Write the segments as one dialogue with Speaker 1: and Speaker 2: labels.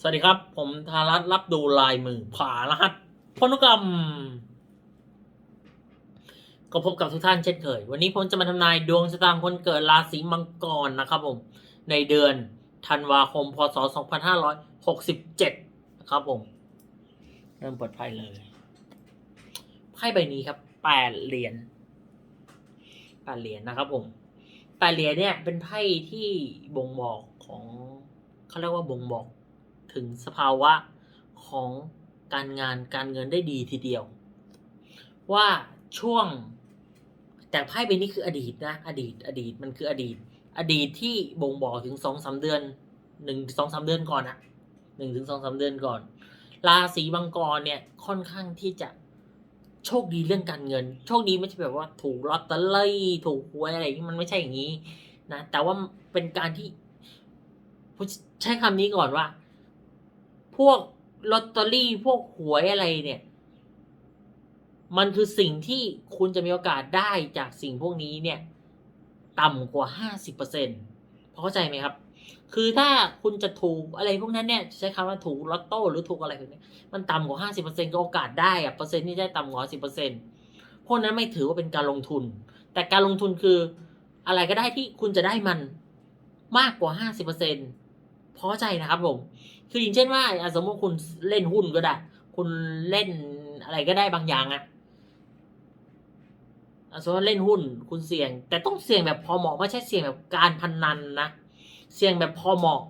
Speaker 1: สวัสดีครับ ผมธารัตรับดูลายมือผ่ารหัสพนุกรรม ก็พบกับทุกท่านเช่นเคย วันนี้ผมจะมาทำนายดวงชะตาคนเกิดราศีมังกรนะครับผม ในเดือนธันวาคม พศ 2567 นะครับผม เริ่มเปิดไพ่เลยไพ่ใบนี้ครับแปดเหรียญแปดเหรียญนะครับผมแปดเหรียญเนี่ยเป็นไพ่ที่บ่งบอกของเขาเรียกว่าบ่งบอก ถึงสภาวะของการงานการเงินได้ดีทีเดียว ว่าช่วงแต่ไพ่ใบนี้คืออดีตนะ อดีตอดีตมันคืออดีต อดีตที่บ่งบอกถึงสองสาเดือนหนึ่งสองสาเดือนก่อนอะหนึ่งถึงสองสาเดือนก่อน ราศีมังกรเนี่ยค่อนข้างที่จะโชคดีเรื่องการเงิน โชคดีไม่ใช่แบบว่าถูกลอตเตอรี่ถูกหวยอะไรอย่มันไม่ใช่อย่างนี้นะแต่ว่าเป็นการที่ใช้คำนี้ก่อนว่า พวกลอตเตอรี่พวกหวยอะไรเนี่ย มันคือสิ่งที่คุณจะมีโอกาสได้จากสิ่งพวกนี้เนี่ย ต่ำกว่าห้าสิบเปอร์เซ็นต์พอเข้าใจไหมครับ คือถ้าคุณจะถูกอะไรพวกนั้นเนี่ย ใช้คำว่าถูกลอตโต้หรือถูกอะไรพวกนี้มันต่ำกว่าห้าสิบเปอร์เซ็นต์ก็โอกาสได้อะเปอร์เซ็นต์ที่ได้ต่ำกว่าสิบเปอร์เซ็นต์พวกนั้นไม่ถือว่าเป็นการลงทุน แต่การลงทุนคืออะไรก็ได้ที่คุณจะได้มันมากกว่าห้าสิบเปอร์เซ็นต์พอเข้าใจนะครับผม คืออย่างเช่นว่าอสมมติคุณเล่นหุ้นก็ได้ คุณเล่นอะไรก็ได้บางอย่างอะอะสมมติว่าเล่นหุ้นคุณเสี่ยง แต่ต้องเสี่ยงแบบพอเหมาะไม่ใช่เสี่ยงแบบการพนันนะ เสี่ยงแบบพอเหมาะ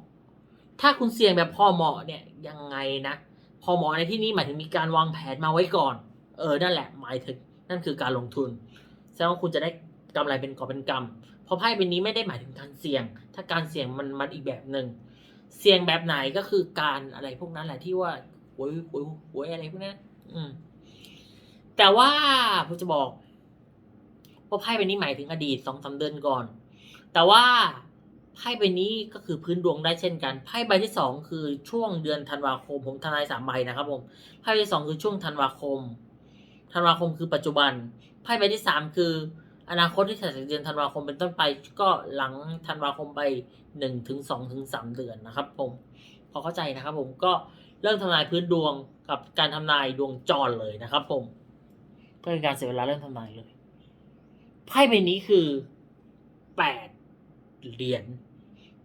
Speaker 1: ถ้าคุณเสี่ยงแบบพอเหมาะเนี่ยยังไงนะพอเหมาะในที่นี้หมายถึงมีการวางแผนมาไว้ก่อน เออนั่นแหละหมายถึงนั่นคือการลงทุนแสดงว่าคุณจะได้กำไรเป็นกอบเป็นกำเพราะไพ่ใบนี้ไม่ได้หมายถึงการเสี่ยง ถ้าการเสี่ยงมันมันอีกแบบหนึ่ง เสี่ยงแบบไหนก็คือการอะไรพวกนั้นแหละที่ว่าหวยหวยหวยอะไรพวกนั้น อืม แต่ว่าผมจะบอกว่าไพ่ใบนี้หมายถึงอดีตสองสาเดือนก่อน แต่ว่าไพ่ใบนี้ก็คือพื้นดวงได้เช่นกันไพ่ใบที่สองคือช่วงเดือนธันวาคม ผมทนายสามใบนะครับ ผมไพ่ใบที่สองคือช่วงธันวาคมธันวาคมคือปัจจุบันไพ่ใบที่สามคือ อนาคตที่ถัดจากเดือนธันวาคมเป็นต้นไป ก็หลังธันวาคมไปหนึ่งถึงสองถึงสามเดือนนะครับ ผมพอเข้าใจนะครับผมก็เริ่มทำนายพื้นดวงกับการทำนายดวงจรเลยนะครับ ผม ก็เป็นการเสียเวลาเริ่มทำนายเลยไพ่ใบนี้คือแปดเหรียญ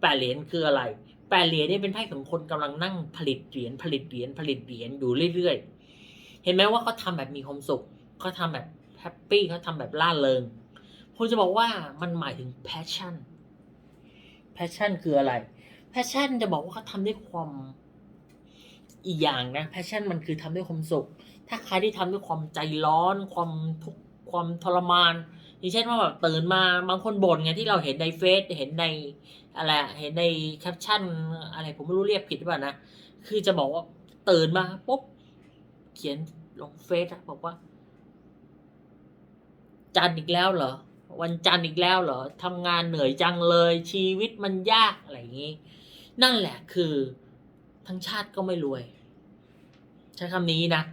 Speaker 1: แปดเหรียญคืออะไรแปดเหรียญนี่เป็นไพ่ของคนกำลังนั่งผลิตเหรียญผลิตเหรียญผลิตเหรียญอยู่เรื่อยๆ เห็นไหมว่าเขาทำแบบมีความสุขเขาทำแบบแฮปปี้เขาทำแบบล่าเริง ผมจะบอกว่ามันหมายถึง passion passion คืออะไร passion จะบอกว่าเขาทำด้วยความอีกอย่างนะ passion มันคือทำด้วยความสุข ถ้าใครที่ทำด้วยความใจร้อน ความทุกข์ความทรมานอย่างเช่นว่าแบบตื่นมาบางคนบ่นไงที่เราเห็นในเฟซเห็นในอะไรเห็นในแคปชั่น อะไรผมไม่รู้เรียกผิดหรือเปล่านะคือจะบอกว่าตื่นมาปุ๊บเขียนลงเฟซบอกว่า จันอีกแล้วเหรอ วันจันทร์อีกแล้วเหรอทำงานเหนื่อยจังเลยชีวิตมันยากอะไรอย่างนี้ นั่นแหละคือทั้งชาติก็ไม่รวย ใช้คำนี้นะ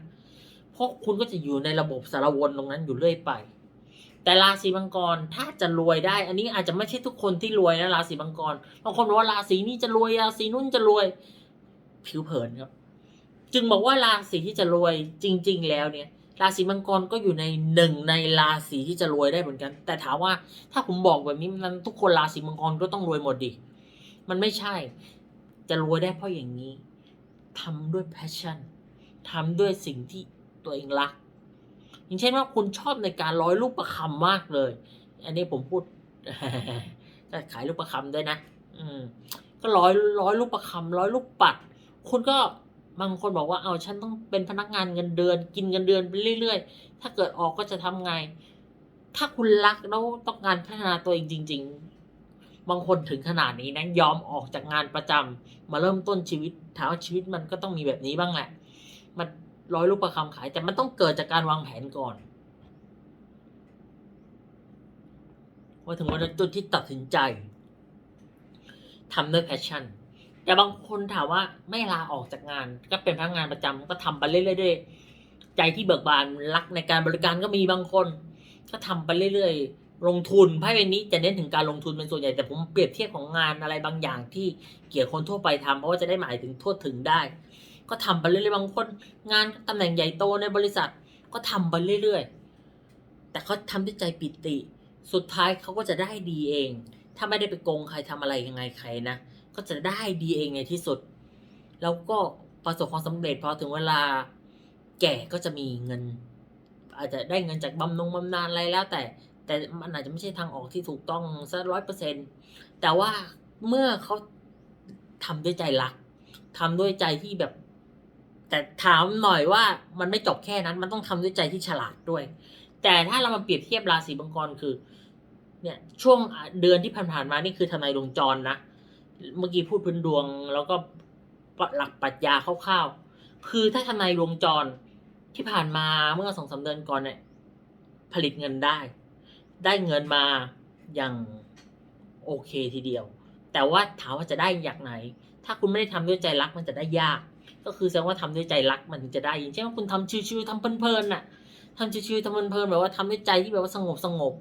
Speaker 1: เพราะคุณก็จะอยู่ในระบบสารวนตรงนั้นอยู่เรื่อยไป แต่ราศีมังกรถ้าจะรวยได้ อันนี้อาจจะไม่ใช่ทุกคนที่รวยนะราศีมังกรบางคนบอกว่าราศีนี้จะรวยราศีนู้นจะรวยผิวเผินครับ จึงบอกว่าราศีที่จะรวยจริง ๆ แล้วเนี่ย ราศีมังกรก็อยู่ในหนึ่งในราศีที่จะรวยได้เหมือนกัน แต่ถามว่าถ้าผมบอกแบบนี้มันทุกคนราศีมังกรก็ต้องรวยหมดดิมันไม่ใช่ จะรวยได้เพราะอย่างนี้ทำด้วย passion ทำด้วยสิ่งที่ตัวเองรัก อย่างเช่นว่าคุณชอบในการร้อยลูกประคำมากเลย อันนี้ผมพูดก็ขายลูกประคำด้วยนะ อืม ก็ร้อยร้อยลูกประคำร้อยลูกปัด คุณก็ บางคนบอกว่าเอาฉันต้องเป็นพนักงานเงินเดือน กินเงินเดือนไปเรื่อย ๆ ถ้าเกิดออกก็จะทำไง ถ้าคุณรักแล้วต้องการพัฒนาตัวเองจริง ๆ บางคนถึงขนาดนี้นะยอมออกจากงานประจำมาเริ่มต้นชีวิตถามว่าชีวิตมันก็ต้องมีแบบนี้บ้างแหละ มันร้อยลูกประคำขาย แต่มันต้องเกิดจากการวางแผนก่อนว่าถึงวันจุดที่ตัดสินใจทำด้วยแพชชั่น แต่บางคนถามว่าไม่ลาออกจากงาน ก็เป็นพนักงานประจำก็ทำไปเรื่อยๆด้วยใจที่เบิกบานรักในการบริการก็มีบางคน ก็ทำไปเรื่อยๆ ลงทุนไพ่ใบนี้จะเน้นถึงการลงทุนเป็นส่วนใหญ่แต่ผมเปรียบเทียบของงานอะไรบางอย่างที่เกี่ยวกับคนทั่วไปทำเพราะว่าจะได้หมายถึงทั่วถึงได้ ก็ทำไปเรื่อยๆบางคน งานตำแหน่งใหญ่โตในบริษัทก็ทำไปเรื่อยๆ แต่เขาทำด้วยใจปิติ สุดท้ายเขาก็จะได้ดีเอง ถ้าไม่ได้ไปโกงใครทำอะไรยังไงใครนะ ก็จะได้ดีเองในที่สุด แล้วก็ประสบความสำเร็จพอถึงเวลาแก่ก็จะมีเงิน อาจจะได้เงินจากบำนงบำนาญอะไรแล้ว แต่แต่มันอาจจะไม่ใช่ทางออกที่ถูกต้องสักร้อยเปอร์เซ็นแต่ว่าเมื่อเขาทำด้วยใจรักทำด้วยใจที่แบบ แต่ถามหน่อยว่ามันไม่จบแค่นั้น มันต้องทำด้วยใจที่ฉลาดด้วย แต่ถ้าเรามาเปรียบเทียบราศีมังกรคือ เนี่ยช่วงเดือนที่ผ่านๆมานี่คือทนายดวงจรนะ เมื่อกี้พูดพื้นดวง แล้วก็หลักปรัชญาคร่าวๆ คือถ้าทนายวงจรที่ผ่านมาเมื่อสองสาเดือนก่อนเนี่ยผลิตเงินได้ ได้เงินมาอย่างโอเคทีเดียว แต่ว่าถามว่าจะได้อย่างไหน ถ้าคุณไม่ได้ทำด้วยใจรักมันจะได้ยาก ก็คือแสดงว่าทำด้วยใจรักมันถึงจะได้อย่างเช่นว่าคุณทำชิวๆทำเพลินๆน่ะทำชิวๆทำเพลินๆแบบว่าทำด้วยใจที่แบบว่าสงบสงบ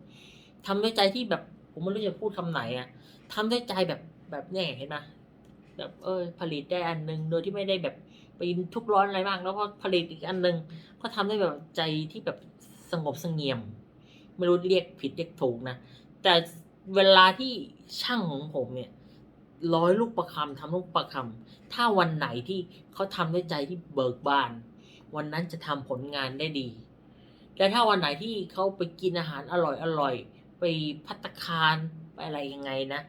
Speaker 1: ทำด้วยใจที่แบบผมไม่รู้จะพูดคำไหนอะทำด้วยใจแบบ แบบเนี่ยเห็นไหมแบบเออผลิตได้อันหนึง โดยที่ไม่ได้แบบไปทุกร้อนอะไรมาก แล้วพอผลิตอีกอันหนึง ก็ทำได้แบบใจที่แบบสงบสงเงียม ไม่รู้เรียกผิดเรียกถูกนะ แต่เวลาที่ช่างของผมเนี่ยร้อยลูกประคำทำลูกประคำถ้าวันไหนที่เขาทำด้วยใจที่เบิกบาน วันนั้นจะทำผลงานได้ดีแต่ถ้าวันไหนที่เขาไปกินอาหารอร่อยอร่อยไปพัตคารไปอะไรยังไงนะ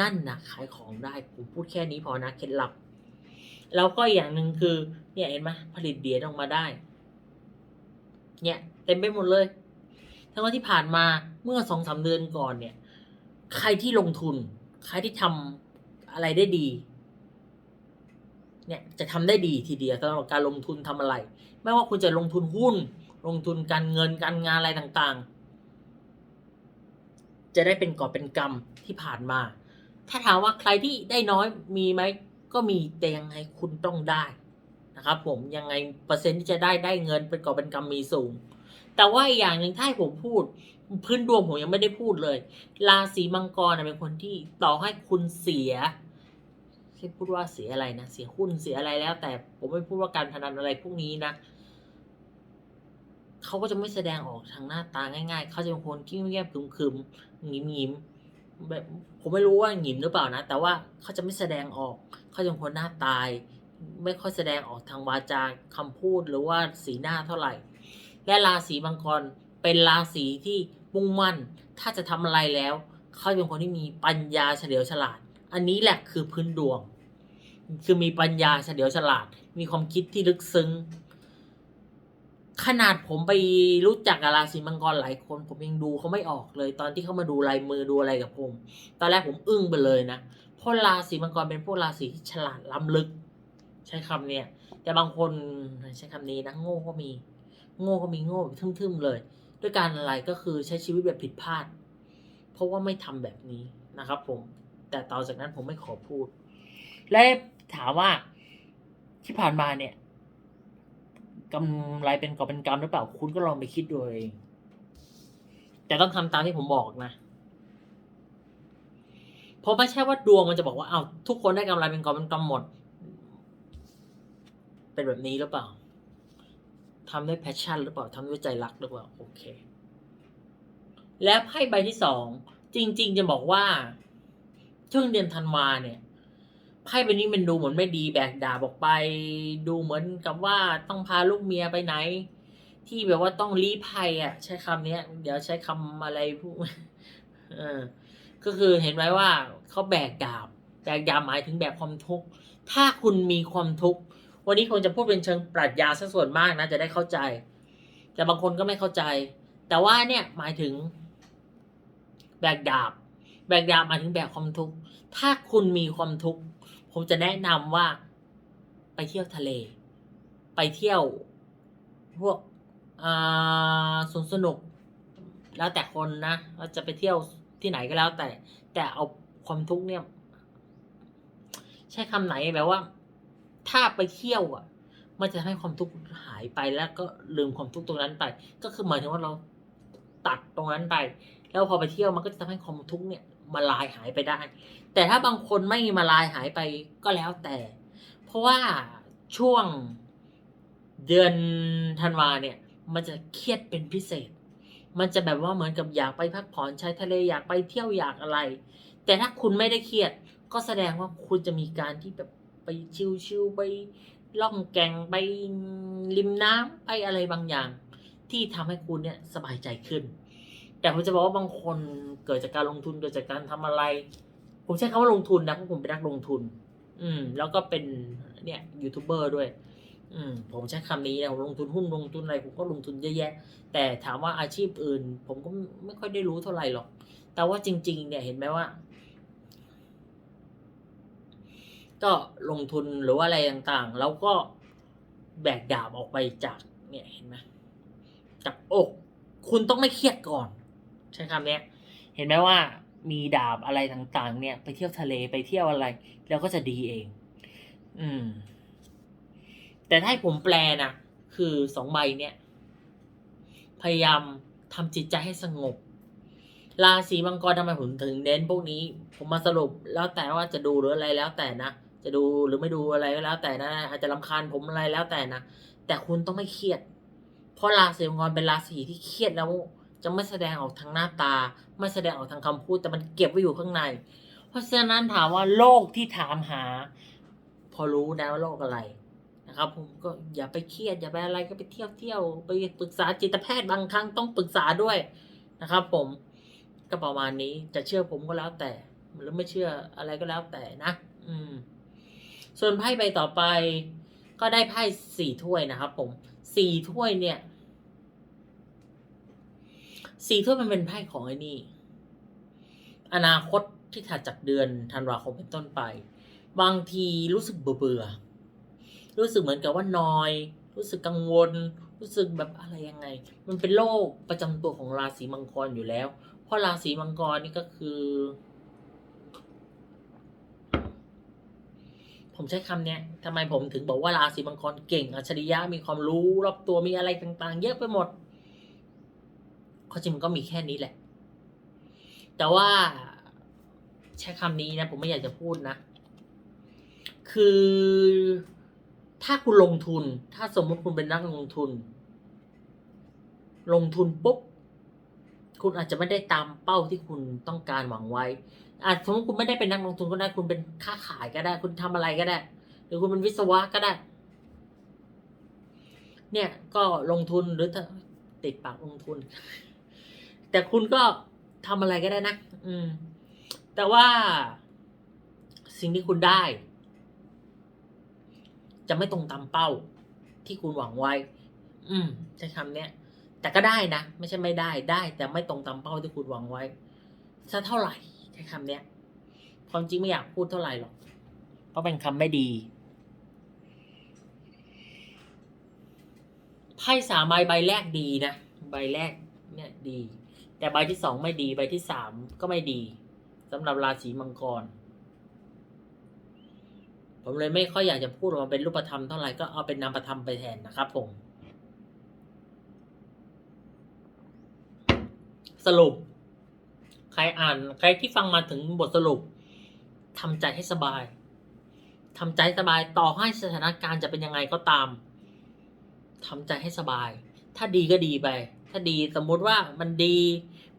Speaker 1: นั่นนะขายของได้ผมพูดแค่นี้พอนะเคล็ดลับ แล้วก็อย่างหนึ่งคือ เนี่ยเห็นไหมผลิตเหรียญออกมาได้ เนี่ยเต็มไปหมดเลย ทั้งว่าที่ผ่านมาเมื่อสองสามเดือนก่อนเนี่ย ใครที่ลงทุน ใครที่ทำอะไรได้ดี เนี่ยจะทำได้ดีทีเดียวสำหรับการลงทุนทำอะไร ไม่ว่าคุณจะลงทุนหุ้น ลงทุนการเงินการงานอะไรต่างๆ จะได้เป็นกอบเป็นกรรมที่ผ่านมา ถ้าถามว่าใครที่ได้น้อยมีไหมก็มีแต่ยังไงคุณต้องได้นะครับ ผมยังไงเปอร์เซ็นต์ที่จะได้ได้เงินเป็นกอบเป็นกรรมมีสูง แต่ว่าอีกอย่างหนึ่งถ้าผมพูด พื้นดวงผมยังไม่ได้พูดเลย ราศีมังกรเป็นคนที่ต่อให้คุณเสียไม่พูดว่าเสียอะไรนะเสียหุ้นเสียอะไรแล้ว แต่ผมไม่พูดว่าการพนันอะไรพวกนี้นะเขาก็จะไม่แสดงออกทางหน้าตาง่าย ๆ เขาจะเป็นคนที่เงียบๆคึมๆหงิมๆ แบบผมไม่รู้ว่าหงิมหรือเปล่านะ แต่ว่าเขาจะไม่แสดงออก เขาจะเป็นคนหน้าตาย ไม่ค่อยแสดงออกทางวาจาคำพูดหรือว่าสีหน้าเท่าไหร่ และราศีมังกรเป็นราศีที่มุ่งมั่น ถ้าจะทำอะไรแล้ว เขาเป็นคนที่มีปัญญาเฉลียวฉลาด อันนี้แหละคือพื้นดวง คือมีปัญญาเฉลียวฉลาด มีความคิดที่ลึกซึ้ง ขนาดผมไปรู้จักกับราศีมังกรหลายคน ผมยังดูเขาไม่ออกเลย ตอนที่เขามาดูลายมือดูอะไรกับผม ตอนแรกผมอึ้งไปเลยนะเพราะราศีมังกรเป็นพวกราศีที่ฉลาดล้ำลึก ใช้คำเนี่ย แต่บางคนใช้คำนี้นะโง่ก็มี โง่ก็มีโง่ทึ่มๆเลย ด้วยการอะไรก็คือใช้ชีวิตแบบผิดพลาด เพราะว่าไม่ทำแบบนี้นะครับผม แต่ต่อจากนั้นผมไม่ขอพูด และถามว่าที่ผ่านมาเนี่ย กำไรเป็นกอบเป็นกรรมหรือเปล่าคุณก็ลองไปคิดดูเองแต่ต้องทำตามที่ผมบอกนะเพราะไม่ใช่ว่าดวงมันจะบอกว่าเอาทุกคนได้กำไรเป็นกอบเป็นกรรมหมด เป็นแบบนี้หรือเปล่าทำด้วยแพชชั่นหรือเปล่าทำด้วยใจรักหรือเปล่าโอเค และไพ่ใบที่สองจริง ๆ จะบอกว่าช่วงเดือนธันวาเนี่ย ไพ่ใบนี้มันดูเหมือนไม่ดีแบกดาบออกไป ดูเหมือนกับว่าต้องพาลูกเมียไปไหน ที่แบบว่าต้องรีภัยอะ ใช้คำเนี้ยเดี๋ยวใช้คำอะไรพูดเออก็คือเห็นไหมว่าเขาแบกดาบแบกดาบหมายถึงแบกความทุกข์ถ้าคุณมีความทุกข์วันนี้คงจะพูดเป็นเชิงปรัชญาซะส่วนมากนะจะได้เข้าใจ แต่บางคนก็ไม่เข้าใจ แต่ว่าเนี่ยหมายถึง แบกดาบ แบกดาบหมายถึงแบกความทุกข์ถ้าคุณมีความทุกข์ ผมจะแนะนำว่าไปเที่ยวทะเล ไปเที่ยวพวกสวนสนุก แล้วแต่คนนะเราจะไปเที่ยวที่ไหนก็แล้วแต่ แต่เอาความทุกข์เนี่ย ใช้คำไหนแบบว่า ถ้าไปเที่ยวอะ มันจะให้ความทุกข์หายไปแล้วก็ลืมความทุกข์ตรงนั้นไป ก็คือหมายถึงว่าเราตัดตรงนั้นไป แล้วพอไปเที่ยวมันก็จะทำให้ความทุกข์เนี่ย มาลายหายไปได้ แต่ถ้าบางคนไม่มาลายหายไปก็แล้วแต่ เพราะว่าช่วงเดือนธันวาเนี่ย มันจะเครียดเป็นพิเศษ มันจะแบบว่าเหมือนกับอยากไปพักผ่อนชายทะเลอยากไปเที่ยวอยากอะไร แต่ถ้าคุณไม่ได้เครียด ก็แสดงว่าคุณจะมีการที่แบบไปชิลๆไปล่องแก่งไปริมน้ำไปอะไรบางอย่าง ที่ทำให้คุณเนี่ยสบายใจขึ้น แต่ผมจะบอกว่าบางคนเกิดจากการลงทุนเกิดจากการทำอะไร ผมใช้คำว่าลงทุนนะเพราะผมเป็นนักลงทุน อืม แล้วก็เป็นเนี่ยยูทูบเบอร์ด้วย อืม ผมใช้คำนี้นะผมลงทุนหุ้นลงทุนอะไรผมก็ลงทุนเยอะแยะ แต่ถามว่าอาชีพอื่น ผมก็ไม่ค่อยได้รู้เท่าไหร่หรอก แต่ว่าจริง ๆ เนี่ยเห็นไหมว่า ก็ลงทุนหรือว่าอะไรต่างๆ แล้วก็แบกดาบออกไปจาก เนี่ยเห็นไหมจากอก คุณต้องไม่เครียดก่อน ใช้คำเนี้ยเห็นไหมว่ามีดาบอะไรต่างๆ เนี่ย ไปเที่ยวทะเลไปเที่ยวอะไร แล้วก็จะดีเอง อืม แต่ถ้าผมแปลนะคือสองใบเนี่ย พยายามทำจิตใจให้สงบ ราศีมังกรทำไมผมถึงเน้นพวกนี้ ผมมาสรุปแล้วแต่ว่าจะดูหรืออะไรแล้วแต่นะจะดูหรือไม่ดูอะไรก็แล้ว แต่นะอาจจะรำคาญผมอะไรแล้วแต่นะแต่คุณต้องไม่เครียด เพราะราศีมังกรเป็นราศีที่เครียดแล้ว จะไม่แสดงออกทางหน้าตา ไม่แสดงออกทางคำพูด แต่มันเก็บไว้อยู่ข้างใน เพราะฉะนั้นถามว่าโรคที่ถามหา พอรู้นะว่าโรคอะไรนะครับ ผมก็อย่าไปเครียดอย่าไปอะไรก็ไปเที่ยวเที่ยวไปปรึกษาจิตแพทย์บางครั้งต้องปรึกษาด้วยนะครับ ผมก็ประมาณนี้จะเชื่อผมก็แล้วแต่หรือไม่เชื่ออะไรก็แล้วแต่นะ อืม ส่วนไพ่ใบต่อไป ก็ได้ไพ่สี่ถ้วยนะครับ ผมสี่ถ้วยเนี่ย สี่ถ้วยมันเป็นไพ่ของไอ้นี่ อนาคตที่ถัดจากเดือนธันวาคมเป็นต้นไป บางทีรู้สึกเบื่อเบื่อรู้สึกเหมือนกับว่านอย รู้สึกกังวล รู้สึกแบบอะไรยังไง มันเป็นโรคประจำตัวของราศีมังกรอยู่แล้ว เพราะราศีมังกรนี่ก็คือ ผมใช้คำเนี้ยทำไมผมถึงบอกว่าราศีมังกรเก่ง อัจฉริยะมีความรู้รอบตัวมีอะไรต่าง ๆ เยอะไปหมด ข้อจริงมันก็มีแค่นี้แหละ แต่ว่าใช้คำนี้นะ ผมไม่อยากจะพูดนะ คือถ้าคุณลงทุน ถ้าสมมติคุณเป็นนักลงทุน ลงทุนปุ๊บ คุณอาจจะไม่ได้ตามเป้าที่คุณต้องการหวังไว้ อาจสมมติคุณไม่ได้เป็นนักลงทุนก็ได้ คุณเป็นค้าขายก็ได้ คุณทำอะไรก็ได้ หรือคุณเป็นวิศวะก็ได้ เนี่ยก็ลงทุนหรือติดปากลงทุน แต่คุณก็ทำอะไรก็ได้นะ อืม แต่ว่าสิ่งที่คุณได้ จะไม่ตรงตามเป้า ที่คุณหวังไว้ อืมใช้คำเนี้ย แต่ก็ได้นะ ไม่ใช่ไม่ได้ ได้ แต่ไม่ตรงตามเป้าที่คุณหวังไว้สักเท่าไหร่ใช้คำเนี้ย ความจริงไม่อยากพูดเท่าไหร่หรอก เพราะเป็นคำไม่ดี ไพ่สามใบใบแรกดีนะ ใบแรกเนี่ยดี แต่ใบที่สองไม่ดีใบที่สามก็ไม่ดีสำหรับราศีมังกร ผมเลยไม่ค่อยอยากจะพูดออกมาเป็นรูปธรรมเท่าไหร่ก็เอาเป็นนามธรรมไปแทนนะครับผม สรุป ใครอ่านใครที่ฟังมาถึงบทสรุปทำใจให้สบายทำใจสบายต่อให้สถานการณ์จะเป็นยังไงก็ตามทำใจให้สบาย ถ้าดีก็ดีไป ถ้าดีสมมุติว่ามันดี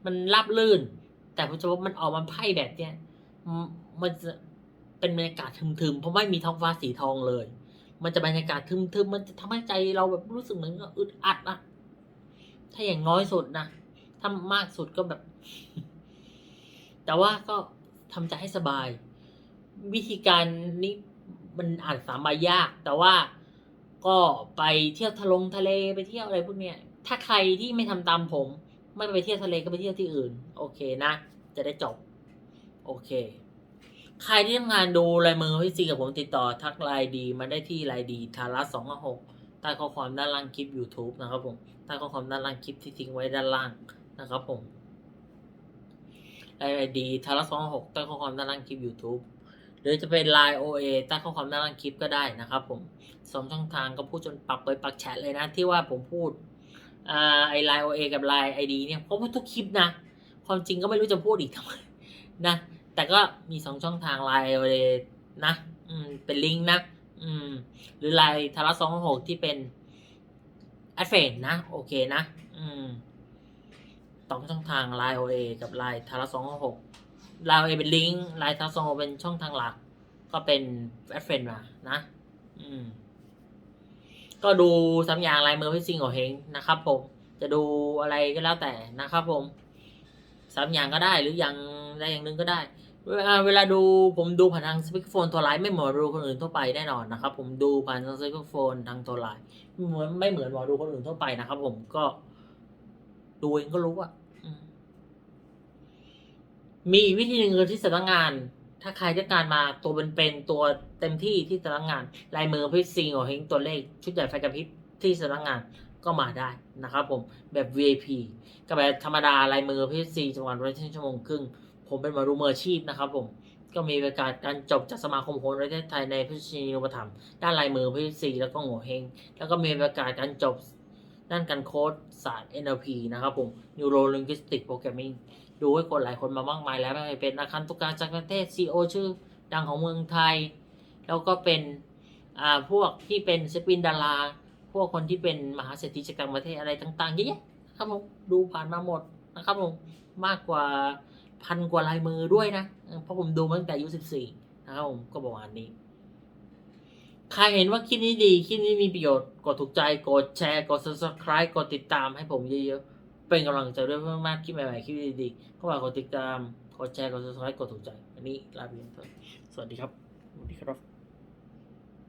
Speaker 1: มันราบลื่น แต่ผมจะว่ามันออกมาไพ่แบบเนี้ยมันจะเป็นบรรยากาศทึมๆ เพราะไม่มีท้องฟ้าสีทองเลย มันจะบรรยากาศทึมๆ มันจะทำให้ใจเราแบบรู้สึกเหมือนกับอึดอัดนะถ้าอย่างน้อยสุดนะถ้ามากสุดก็แบบ แต่ว่าก็ทำใจให้สบาย วิธีการนี้มันอ่านสามใบยาก แต่ว่าก็ไปเที่ยวทะลงทะเลไปเที่ยวอะไรพวกเนี้ย ถ้าใครที่ไม่ทำตามผม ไม่ไปเที่ยวทะเลก็ไปเที่ยวที่อื่น โอเคนะ จะได้จบ โอเค ใครที่ทำงานดูลายมือพี่ซีกับผมติดต่อทักไลน์ดีมาได้ที่ไลน์ดีทาระสองหกใต้ข้อความด้านล่างคลิป YouTube นะครับผมใต้ข้อความด้านล่างคลิปที่ทิ้งไว้ด้านล่างนะครับผมไลน์ดีทาระสองหกใต้ข้อความด้านล่างคลิป YouTube หรือจะเป็น Line OA ใต้ข้อความด้านล่างคลิปก็ได้นะครับผมสองช่องทางก็พูดจนปักไปปักแชทเลยนะที่ว่าผมพูด อ่าไอ Line OA กับ Line ID เนี่ยเพราะว่าทุกคลิปนะ ความจริงก็ไม่รู้จะพูดอีกทำไมนะ แต่ก็มีสองช่องทางไลน์เลยนะอืมเป็นลิงก์นะอืมหรือไลน์ทาร์สองหกที่เป็นแอดเฟนนะ โอเคนะอืมสองช่องทางไลน์โอเอกับไลน์ทาร์สองหกไลน์โอเอเป็นลิงก์ไลน์ทาร์สองหกเป็นช่องทางหลัก ก็เป็นแอดเฟนมานะ อืม ก็ดูสามอย่างลายมือพี่ซิงของเฮงนะครับ ผม จะดูอะไรก็แล้วแต่นะครับ ผมสามอย่างก็ได้หรืออย่างใดอย่างหนึ่งก็ได้ เวลาดูผมดูผ่านทางสปีกโฟนตัวไลน์ไม่เหมือนดูคนอื่นทั่วไปแน่นอนนะครับ ผมดูผ่านทางสปีกโฟนทางตัวไลน์ไม่เหมือนไม่เหมือนหมอดูคนอื่นทั่วไปนะครับ ผมก็ ดูเองก็รู้อะมีวิธีหนึ่งคือที่สำนักงาน ถ้าใครต้องการมาตัวเป็นๆตัวเต็มที่ที่สำนักงาน ลายมือพี่ซิงขอเฮงตัวเลขชุดใหญ่ไฟกระพริบที่สำนักงานก็มาได้นะครับผมแบบ VIP กับแบบธรรมดาลายมือพี่ซีจังหวัดวันที่ชั่วโมงครึ่งผมเป็นมารูมืออาชีพนะครับผมก็มีบรรยากาศการจบจากสมาคมโหนประเทศไทยในพิธีนุปถัมภ์ด้านลายมือพี่ซีแล้วก็โง่เฮงแล้วก็มีบรรยากาศการจบด้านการโค้ดศาสตร์ NLP นะครับผม Neuro Linguistic Programming ดูให้คนหลายคนมามากมายแล้วไม่ว่าจะเป็นอาคารตุกการจากประเทศ CEO ชื่อดังของเมืองไทย แล้วก็เป็นอ่าพวกที่เป็นศิลปินดาราพวกคนที่เป็นมหาเศรษฐีจากต่างประเทศอะไรต่างๆเยอะแยะครับผมดูผ่านมาหมดนะครับผมมากกว่าพันกว่าลายมือด้วยนะเพราะผมดูมาตั้งแต่อายุสิบสี่นะครับผมก็ประมาณนี้ ใครเห็นว่าคลิปนี้ดีคลิปนี้มีประโยชน์กดถูกใจกดแชร์กด subscribe กดติดตามให้ผมเยอะๆ เป็นกำลังใจด้วยมากๆคลิปใหม่ๆคลิปดีๆก็ฝากกดติดตาม กดแชร์ กดซับสไครต์กดถูกใจ อันนี้ลาไปก่อนสวัสดีครับ สวัสดีครับ